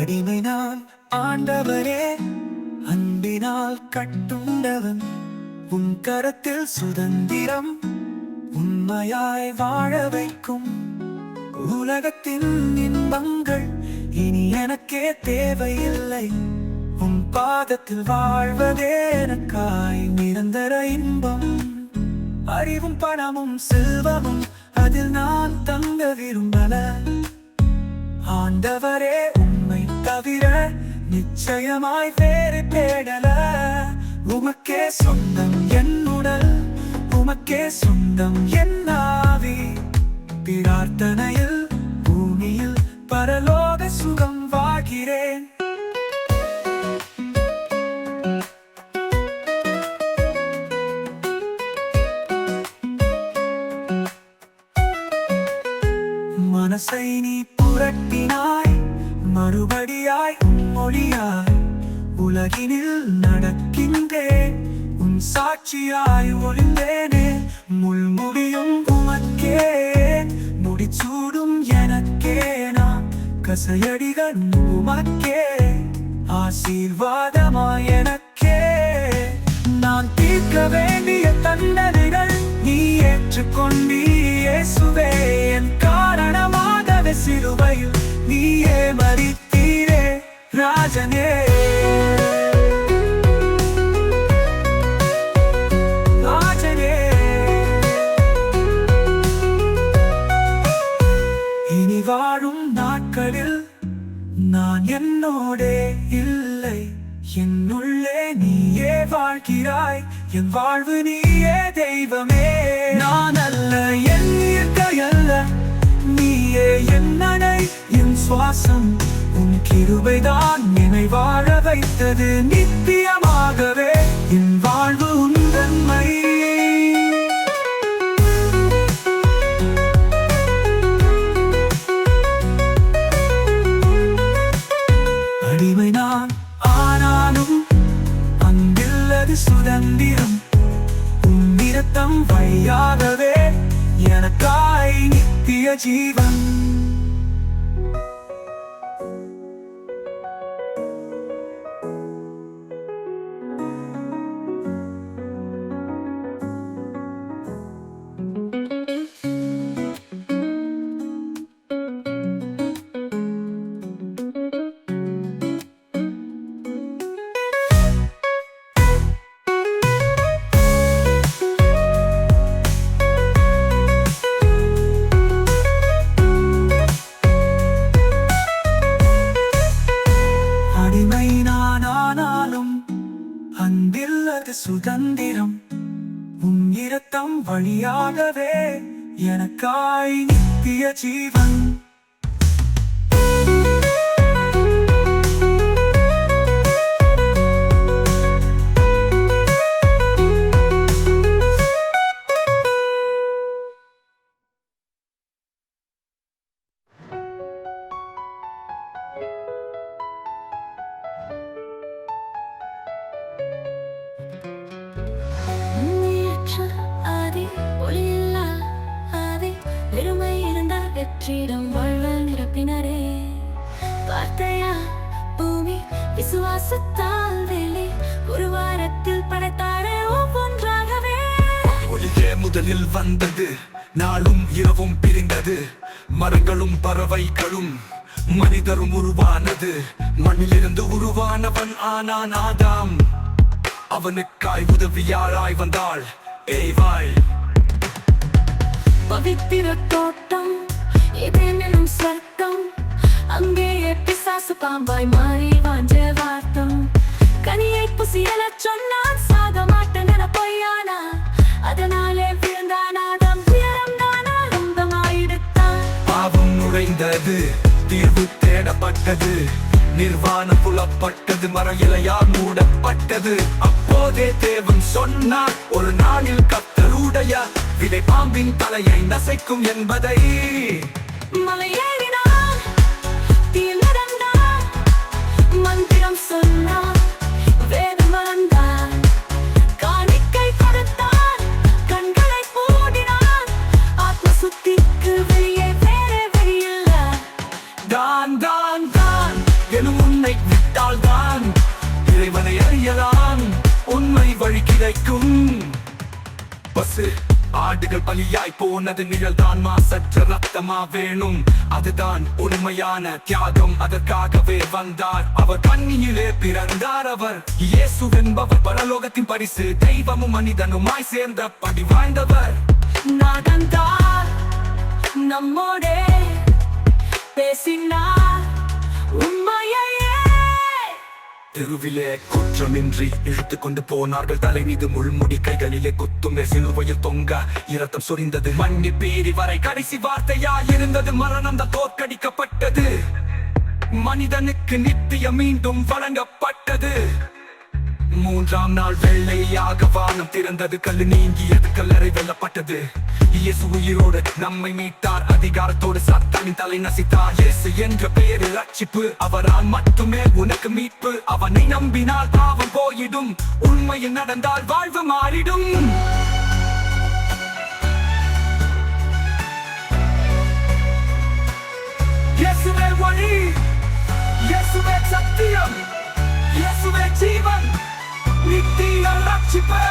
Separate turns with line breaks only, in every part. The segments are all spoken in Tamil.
அடிமை நான் ஆண்டவரே அன்பினால் கட்டுண்டவன் உன் கரத்தில் சுதந்திரம் உண்மையாய் வாழ வைக்கும். உலகத்தின் இன்பங்கள் இனி எனக்கே தேவையில்லை. உன் பாதத்தில் வாழ்வதே எனக்காய் நிரந்தர இன்பம். அறிவும் பணமும் செல்வமும் அதில் நான் தங்க விரும்பல. ஆண்டவரே உண்மை தவிர நிச்சயமாய் வேறு தேடல. உமக்கே சொந்தம் என் உடல் உமக்கே சொந்தம் என் ஆவி. பிரார்த்தனையில் பூமியில் பரலோக சுகம் வாழ்கிறேன். மனசை நீ புரட்டினாய் மறுபடியாய் மொழியாய் உலகினில் நடக்கின்றேன் உன் சாட்சியாய் ஒளிந்தேனே முள்முடியும் உமக்கே முடிச்சூடும் எனக்கே நான் கசையடிகள் உமக்கே ஆசீர்வாதமாய் எனக்கே. நான் தீர்க்க வேண்டிய தண்டனைகள் நீ ஏற்றுக்கொண்டீ சுவே என் சிலுவையில் நீயே மறித்தீரே ராஜனே. ராஜனே. இனி வாழும் நாட்களில் நான் என்னோடே இல்லை. என்னுள்ளே நீயே வாழ்கிறாய். என் வாழ்வு நீ என் உன் கிருபைதான் என்னை வாழ வைத்தது நித்தியமாகவே. என் வாழ்வு உந்தன்மை அடிமை நான் ஆனாலும் அங்கில்லது சுதந்திரம். உன்னிரத்தம் வழியாகவே எனக்காய் நித்திய ஜீ சுதந்திரம் உன் இரத்தம் வழியாகவே எனக்காய் நித்திய ஜீவன்.
வெற்றிடம் வாழ்வல் நிரப்பினரே வார்த்தையா? பூமி விசுவாசத்தால் வெளி. ஒரு வாரத்தில் படைத்தாரே ஒவ்வொன்றாகவே.
ஒளியே முதலில் வந்தது நாளும் இரவும் பிரிந்தது. மரங்களும் பறவைகளும் மனிதரும் உருவானது. மண்ணிலிருந்து உருவானவன் ஆனான் ஆதாம். அவனுக்காய் உதவியாராய் வந்தாள் ஏவாள்.
பவித்திர தோட்டம் ஏதேனும் சர்க்கம் அங்கேயே பிசாசு பாம்பாய் மாறி வாஞ்ச வார்த்தம் கனியை புசியல சொன்னான் சாக மாட்டேன் என பொய்யானா அதனாலே விழுந்தானாதம் உயரம் தான் ஆரம்பமாயிடுத்தான்
பாவம் நுழைந்தது தீர்வு தேடப்பட்டது நிர்வாணம் புலப்பட்டது மர இலையால் மூடப்பட்டது அப்போதே தேவன் சொன்னார் ஒரு நாளில் கத்தருடைய விதை பாம்பின் தலையை நசைக்கும் என்பதை மலையே பலியாய் நிழல் தான் மாசற்ற ரத்தமா வேணும். அதுதான் உண்மையான தியாகம். அதற்காகவே வந்தார் அவர். கண்ணியிலே பிறந்தார் அவர். இயேசு என்பவர் பரலோகத்தின் பரிசு. தெய்வமும் மனிதனுமாய் சேர்ந்த படி வாய்ந்தவர்
நடந்தார். நம்மோடே பேசினார். உண்மையை
தெருவிலே குற்றமின்றி இழுத்து கொண்டு போனார்கள். தலை மீது முள்முடி கைகளிலே குத்துமே சிலுவையில் தொங்க. இரத்தம் சொரிந்தது. மண்ணி பீறி வரை கடைசி வார்த்தையா இருந்தது. மரணம் தான் தோற்கடிக்கப்பட்டது. மனிதனுக்கு நித்தியம் மீண்டும் வழங்கப்பட்டது. மூன்றாம் நாள் வெள்ளையாக வானம் திறந்தது. கல்லு நீங்கியது கல்லறை வெல்லப்பட்டது. இயேசு உயிரோடு நம்மை மீட்டார். அதிகாரத்தோடு சத்தானின் தலை நசித்தார். இயேசு என்ற பெயரில் ரட்சிப்பு. அவரால் மட்டுமே உனக்கு மீட்பு. அவனை நம்பினால் பாவம் போயிடும். உண்மையில் நடந்தால் வாழ்வு மாறிடும். இயேசுவே வழி இயேசுவே சத்தியம். இயேசுவே ஜீவன். நித்திய ரட்சிப்பு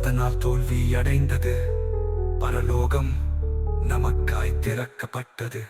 அதனால்
தோல்வி அடைந்தது. பரலோகம் நமக்காய் திறக்கப்பட்டது.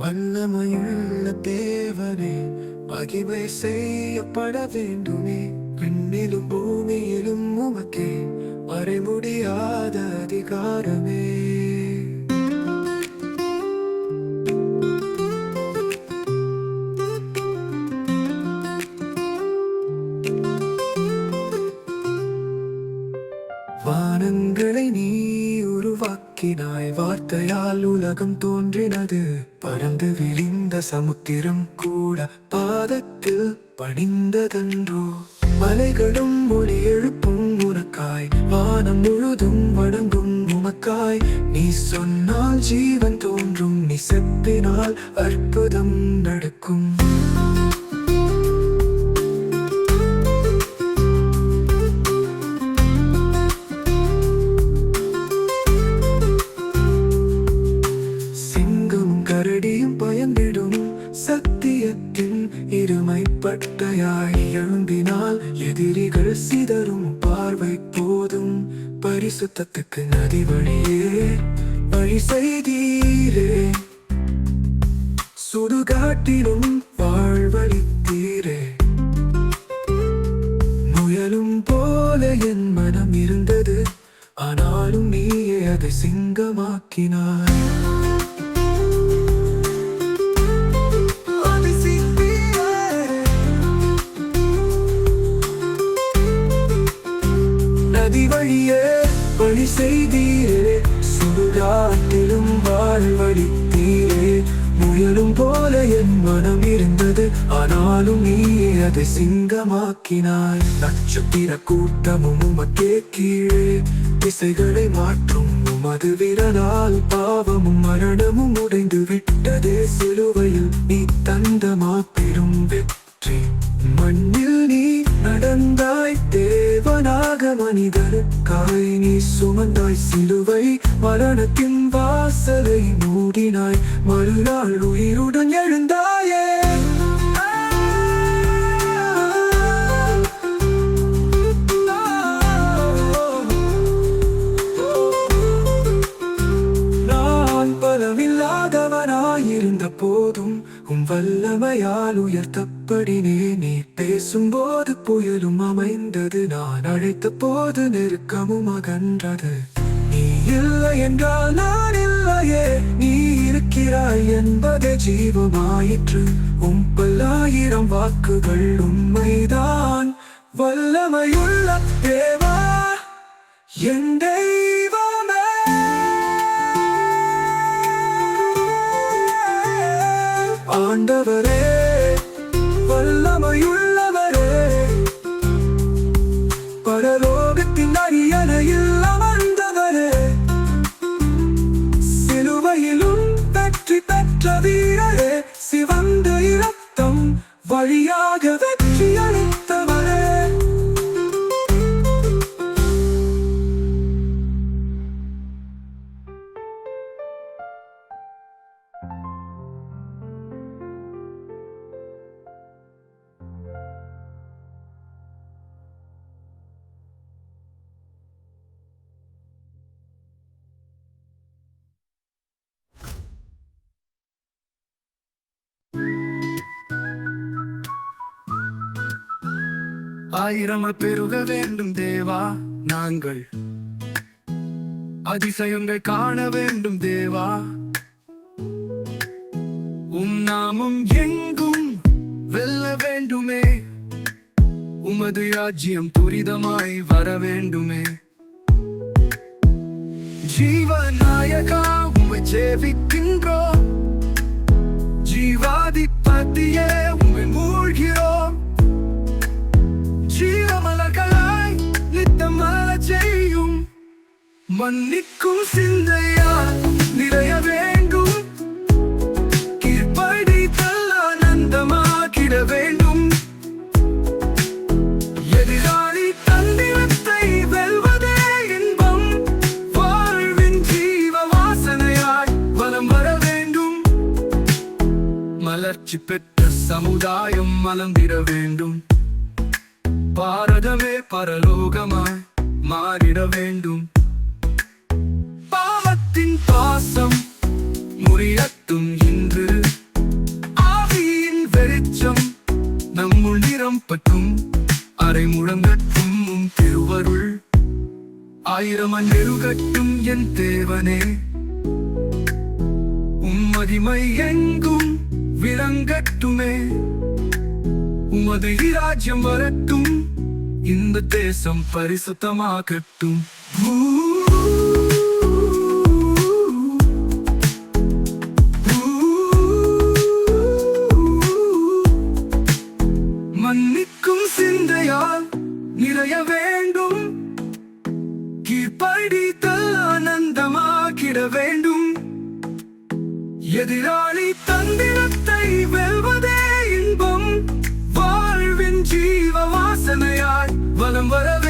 வல்லமையுள்ள தேவனே மகிமை செய்யப்பட வேண்டுமே. பெண்ணிலும் பூமியிலும் உமக்கே மறைமுடியாத அதிகாரமே. வந்து விழிந்த சமுத்திரம் கூட பாதத்தில் பணிந்ததன்றோ? மலைகளும் ஒளி எழுப்பும் உனக்காய். வானம் முழுதும் வணங்கும் உமக்காய். நீ சொன்னால் ஜீவன் தோன்றும் நீ செப்பினால் அற்புதம் நடக்கும். இருமைப்பட்டையாய் எழும்பினால் எதிரிகள் சிதறும். பார்வை போதும். பரிசுத்தத்துக்கு நதி வழியே. வழி செய்தீரே. சுடுகாட்டிலும் வாழ்வழித்தீரே முயலும் போல என் மனம் இருந்தது. ஆனாலும் நீயே அதை சிங்கமாக்கினாய். நதி வழியே வழி செய்தீரே. சுடுகாட்டிலும் வாழ்வழித்தீரே முயலும் போல என் மனம் இருந்தது ஆனாலும் நீ அதை சிங்கமாக்கினாய். நட்சத்திர கூட்டமும் உமக்கே கீழே. திசைகளை மாற்றும் உமது விரலால் பாவமும் மரணமும் உடைந்து விட்டதே. சிலுவையில் நீ தந்த மாத்திரும் வெற்றி. மண்ணில் நீ நடந்தாய் தேவனாக மனிதனுக்காய் நீ சுமந்தாய் சிலுவை மரணத்தின் வாசலை மூடினாய் மறுநாள் உயிருடன் எழுந்தாயே. நான் பலமில்லாதவனாயிருந்த போதும் உம் வல்லமையால் வல்லமையால் உயர்த்தப்படினே நீ பேசும்போது புயலும் அமைந்தது. நான் அழைத்த போது நெருக்கமும் அகன்றது. நீ இல்லை என்றால் நான் இல்லையே. நீ இருக்கிறாய் என்பதே ஜீவமாயிற்று. உம் பல்லாயிரம் வாக்குகள் உண்மைதான். வல்லமையுள்ள தேவா என் தெய்வமே. ஆண்டவரே. வல்லமையுள்ளவரே. பரலோகத்தின் அரியணையில் அமர்ந்தவரே. சிலுவையிலும் வெற்றி பெற்ற வீரரே. சிவந்த இரத்தம் வழியாக ஆயிரம் பெருக வேண்டும் தேவா நாங்கள். அதிசயங்கள் காண வேண்டும் தேவா. உம் நாமும் எங்கும் வெல்ல வேண்டுமே. உமது ராஜ்யம் துரிதமாய் வர வேண்டுமே. ஜீவநாயகா உமை சேவிக்கின்றோம். ஜீவாதிபதியே மன்னிக்கும் சிந்தையா? நிறைய வேண்டும். கீழ்ப்படித்தல் ஆனந்தமாக்கிட வேண்டும். எதிராளி தந்திரத்தை வெல்வதே இன்பம். வாழ்வின் ஜீவ வாசனையாய் வலம் வர வேண்டும். மலர்ச்சி பெற்ற சமுதாயம் மலர்ந்திட வேண்டும். பாரதமே பரலோகமாய் மாறிட வேண்டும். பாவத்தின் பாசம் முறியட்டும் இன்று. ஆவியின் வெளிச்சம் நம்முள் நிறம் பற்றும். அரை முழங்கட்டும் திருவருள். ஆயிரம் நெருகட்டும் என் தேவனே. உம்மதிமை எங்கும் விளங்கட்டுமே. உமது இராஜ்யம் வரட்டும். இந்த தேசம் பரிசுத்தமாகட்டும். நிறைய வேண்டும். கீழ்ப்படித்தல் ஆனந்தமாக்கிட வேண்டும். எதிராளி தந்திரத்தை வெல்வதே இன்பம். வாழ்வின் ஜீவ வாசனையால் வலம் வரவே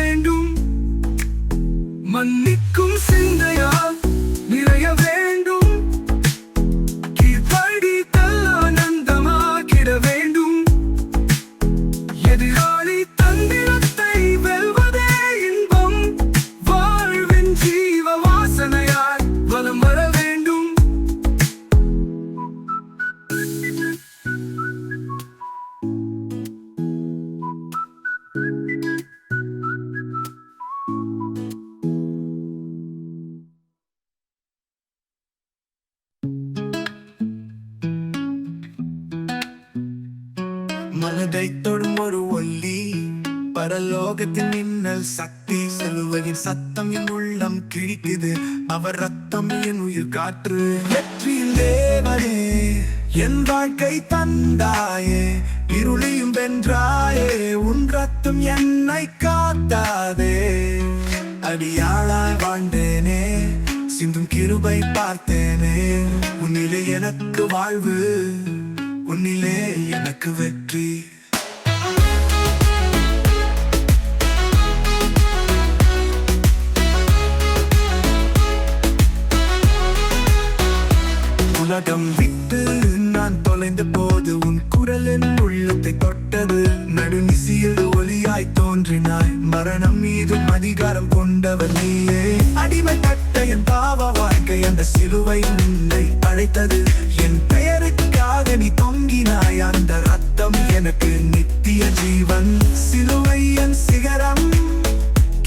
மனதை தொடும் ஒரு ஒல்லி. பரலோகத்தின் மின்னல் சக்தி செல்வதின் சத்தம் என் உள்ளம் கிழிக்குது. அவர் ரத்தம் என் உயிர் காற்று. வெற்றியில் தேவனே என் வாழ்க்கை தந்தாயே. இருளியும் வென்றாயே உன் ரத்தம் என்னை காத்தாதே. அடியாளாய் வாழ்ந்தேனே சிந்தும் கிருபை பார்த்தேனே. உன்னிலே எனக்கு வாழ்வு. உன்னிலே எனக்கு வெற்றி. உலகம் விட்டு நான் தொலைந்த போது உன் குரல் என் உள்ளத்தை தொட்டது. நடுநிசியில் ஒளியாய் தோன்றினாய். மரணம் மீதும் அதிகாரம் கொண்டவர் நீயே. அடிமை தட்ட என் பாவ வாழ்க்கை அந்த சிலுவை உன்னை அழைத்தது. என் பெயருக்காக
நீ தொங்கினாய் அந்த ரத்தம் எனக்கு நித்திய ஜீவன். சிலுவையன் சிகரம்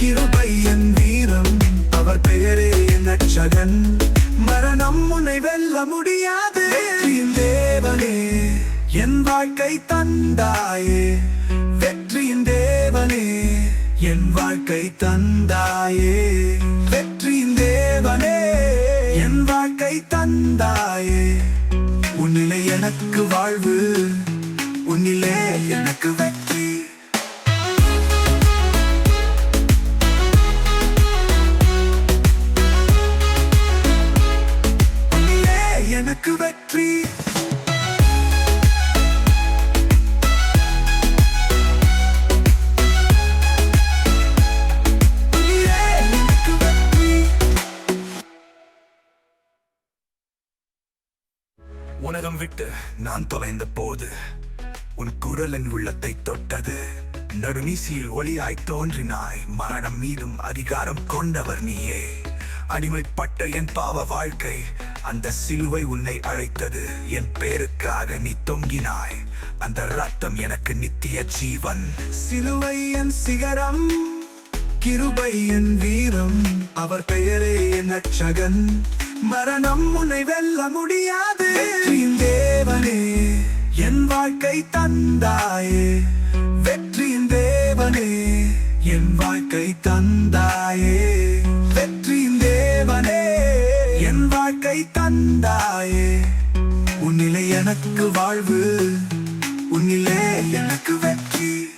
கிருபையன் வீரம். அவர் பெயரே என் அச்சகன் மரணம் உன்னை வெல்ல முடியாது. தேவனே என் வாழ்க்கை தந்தாயே. வெற்றியின் தேவனே என் வாழ்க்கை தந்தாயே எனக்கு வாழ்வு. உன்னிலே எனக்கு நான் தொலைந்த போது உன் குரலின் உள்ளத்தை தொட்டது. நடுநீசியில் ஒளியாய் தோன்றினாய். மரணம் மீதும் அதிகாரம் கொண்டவர் நீயே. அடிமைப்பட்ட என் பாவ வாழ்க்கை அந்த சிலுவை உன்னை அழைத்தது. என் பேருக்காக நீ தொங்கினாய். அந்த ரத்தம் எனக்கு நித்திய ஜீவன். சிலுவை என் சிகரம் கிருபை என் வீரம். அவர் பெயரே என் அச்சகன் மரணம் உன்னை வெல்ல முடியாது. தேவனே என் வாழ்க்கை தந்தாயே. வெற்றியின் தேவனே என் வாழ்க்கை தந்தாயே. வெற்றியின் தேவனே என் வாழ்க்கை தந்தாயே. உன்னிலே எனக்கு வாழ்வு உன்னிலே எனக்கு வெற்றி.